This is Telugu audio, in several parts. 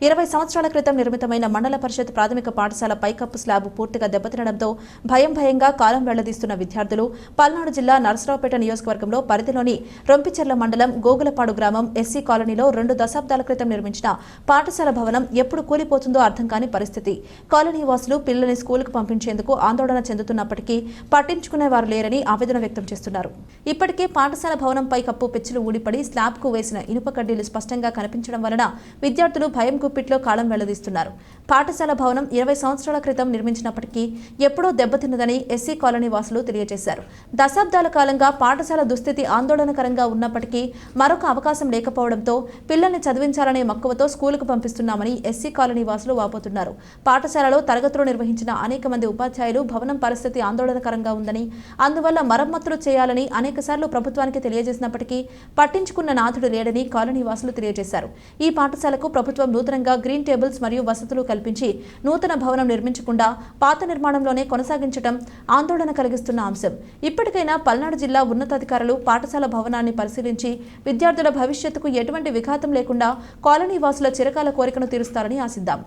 ఇరవై సంవత్సరాల క్రితం నిర్మితమైన మండల పరిషత్ ప్రాథమిక పాఠశాల పైకప్పు స్లాబ్ పూర్తిగా దెబ్బతినడంతో భయం భయంగా కాలం వెళ్ళదీస్తున్న విద్యార్థులు పల్నాడు జిల్లా నరసరావుపేట నియోజకవర్గంలో పరిధిలోని రొంపిచెర్ల మండలం గోగులపాడు గ్రామం ఎస్సీ కాలనీలో రెండు దశాబ్దాల క్రితం నిర్మించిన పాఠశాల భవనం ఎప్పుడు కూలిపోతుందో అర్థం కాని పరిస్థితి. కాలనీ వాసులు పిల్లల్ని స్కూలుకు పంపించేందుకు ఆందోళన చెందుతున్నప్పటికీ పట్టించుకునే వారు లేరని ఆవేదన వ్యక్తం చేస్తున్నారు. ఇప్పటికే పాఠశాల భవనంపై కప్పు పెచ్చులు ఊడిపడి స్లాబ్కు వేసిన ఇనుప కడ్డీలు స్పష్టంగా కనిపించడం వలన విద్యార్థులు భయంకు గుప్పిట్లో కాలం వెల్లదీస్తున్నారు. పాఠశాల భవనం ఇరవై సంవత్సరాల క్రితం నిర్మించినప్పటికీ ఎప్పుడో దెబ్బతిన్నదని ఎస్సీ కాలనీ వాసులు తెలియజేశారు. దశాబ్దాల కాలంగా పాఠశాల దుస్థితి ఆందోళనకరంగా ఉన్నప్పటికీ మరొక అవకాశం లేకపోవడంతో పిల్లల్ని చదివించాలనే మక్కువతో స్కూలుకు పంపిస్తున్నామని ఎస్సీ కాలనీ వాసులు వాపోతున్నారు. పాఠశాలలో తరగతులు నిర్వహించిన అనేక మంది ఉపాధ్యాయులు భవనం పరిస్థితి ఆందోళనకరంగా ఉందని అందువల్ల మరమ్మతులు చేయాలని అనేకసార్లు ప్రభుత్వానికి తెలియజేసినప్పటికీ పట్టించుకున్న నాథుడు లేడని కాలనీ వాసులు తెలియజేశారు. ఈ పాఠశాలకు ప్రభుత్వం నూతనంగా గ్రీన్ టేబుల్స్ మరియు వసతులు కల్పించి నూతన భవనం నిర్మించకుండా పాత నిర్మాణంలోనే కొనసాగించడం ఆందోళన కలిగిస్తున్న అంశం. ఇప్పటికైనా పల్నాడు జిల్లా ఉన్నతాధికారులు పాఠశాల భవనాన్ని పరిశీలించి విద్యార్థుల భవిష్యత్తుకు ఎటువంటి విఘాతం లేకుండా కాలనీ వాసుల చిరకాల కోరికను తీరుస్తారని ఆశిద్దాం.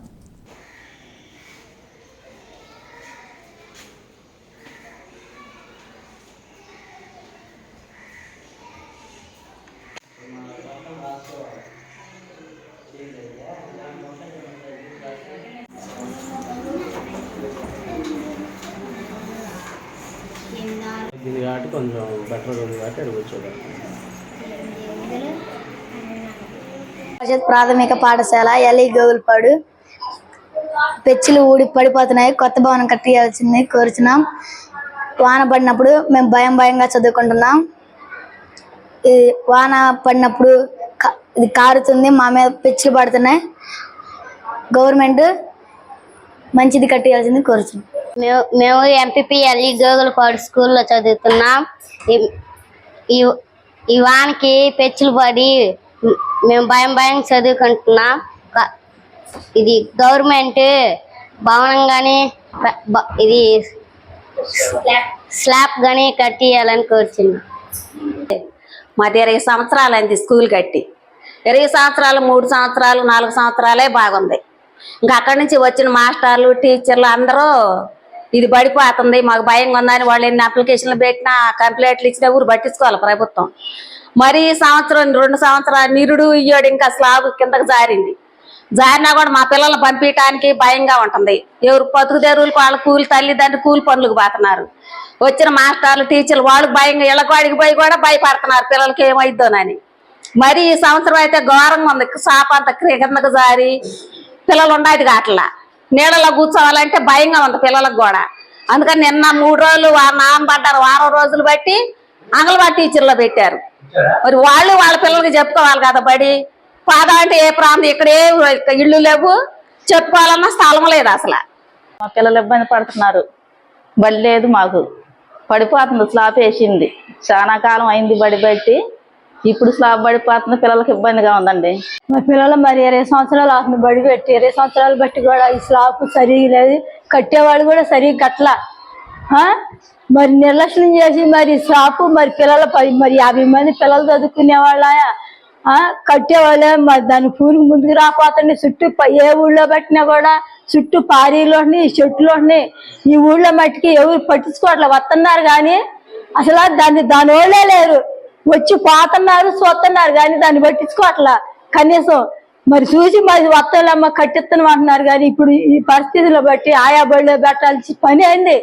దీని కాబట్టి కొంచెం బెటర్గా ఉంది కాబట్టి అడిగి ప్రాథమిక పాఠశాల ఎల్ఈ గోగులపాడు పెచ్చులు ఊడి పడిపోతున్నాయి. కొత్త భవనం కట్టియాల్సింది కోరుచున్నాం. వాన పడినప్పుడు మేము భయం భయంగా చదువుకుంటున్నాం. వాన పడినప్పుడు ఇది కారుతుంది మా మీద పెచ్చులు పడుతున్నాయి. గవర్నమెంట్ మంచిది కట్టియాల్సింది కోరుచున్నాం మేము మేము ఎంపీపీ ఎల్ఈ గోగులపాడు స్కూల్లో చదువుతున్నాం. ఈ- ఈ వానికి పెచ్చులు పడి మేము భయం భయం చదువుకుంటున్నాం. ఇది గవర్నమెంట్ భవనం కానీ ఇది స్లాబ్ కానీ కట్టియాలని కోరుచున్నాం మాది ఇరవై సంవత్సరాలు అయింది స్కూల్ కట్టి. ఇరవై సంవత్సరాలు మూడు సంవత్సరాలు నాలుగు సంవత్సరాలే బాగుంది. ఇంకా అక్కడి నుంచి వచ్చిన మాస్టర్లు టీచర్లు అందరూ ఇది పడిపోతుంది మాకు భయంగా ఉందని వాళ్ళు ఎన్ని అప్లికేషన్లు పెట్టినా కంప్లైంట్లు ఇచ్చినా ఊరు పట్టించుకోవాలి ప్రభుత్వం. మరి సంవత్సరం రెండు సంవత్సరాలు నిరుడు ఇయ్యోడు ఇంకా స్లాబ్ కిందకు జారింది. జారినా కూడా మా పిల్లల్ని పంపించడానికి భయంగా ఉంటుంది. ఎవరు బతుకు తెరువులకు వాళ్ళ కూలి తల్లిదండ్రులు కూలి పనులకు పోతున్నారు. వచ్చిన మాస్టర్లు టీచర్లు వాళ్ళకి భయంగా ఇళ్ళకు పోయి కూడా భయపడుతున్నారు. పిల్లలకి ఏమైద్దోనని మరి ఈ సంవత్సరం అయితే ఘోరంగా ఉంది. సాప అంత కిందకు జారి పిల్లలు ఉండేది కాట్లా. నీళ్ళలో కూర్చోవాలంటే భయంగా ఉంది పిల్లలకు కూడా. అందుకని నిన్న మూడు రోజులు వా- నాన్న పడ్డారు. వారం రోజులు బట్టి అంగన్వాడీ టీచర్లో పెట్టారు. మరి వాళ్ళు వాళ్ళ పిల్లలకి చెప్పుకోవాలి కదా బడి. పాద అంటే ఏ ప్రాంతం? ఇక్కడే ఇళ్ళు లేవు. చెప్పుకోవాలన్నా స్థలం లేదు అసలు. మా పిల్లలు ఇబ్బంది పడుతున్నారు. బడి లేదు మాకు. పడిపోతుంది స్లాప్ వేసింది. చాలా కాలం అయింది బడి బట్టి ఇప్పుడు స్లాబ్ పడిపోతున్న పిల్లలకి ఇబ్బందిగా ఉందండి. మా పిల్లలు మరి ఇరవై సంవత్సరాలు అవుతుంది బడి పెట్టి ఇరవై సంవత్సరాలు బట్టి కూడా ఈ స్లాబ్ సరిగా లేదు. కట్టేవాళ్ళు కూడా సరిగా కట్టల. మరి నిర్లక్ష్యం చేసి మరి స్లాబ్ మరి పిల్లల మరి యాభై మంది పిల్లలు చదువుకునే వాళ్ళ కట్టేవాళ్ళే మరి దాని పూరికి ముందుకు రాపోతుంది చుట్టూ ఏ ఊళ్ళో పెట్టినా కూడా చుట్టూ పారీలోని చెట్లుని ఈ ఊళ్ళో మట్టికి ఎవరు పట్టించుకోవట్లే వస్తున్నారు కానీ అసలు దాన్ని దాని వాళ్ళే లేరు. వచ్చి పోతున్నారు చూస్తున్నారు కానీ దాన్ని పట్టించుకోవట్లా. కనీసం మరి చూసి మరి వస్తాలమ్మ కట్టిస్తున్నాం అంటున్నారు కానీ ఇప్పుడు ఈ పరిస్థితులు బట్టి ఆయా బడిలో పెట్టాల్సి పని అయింది.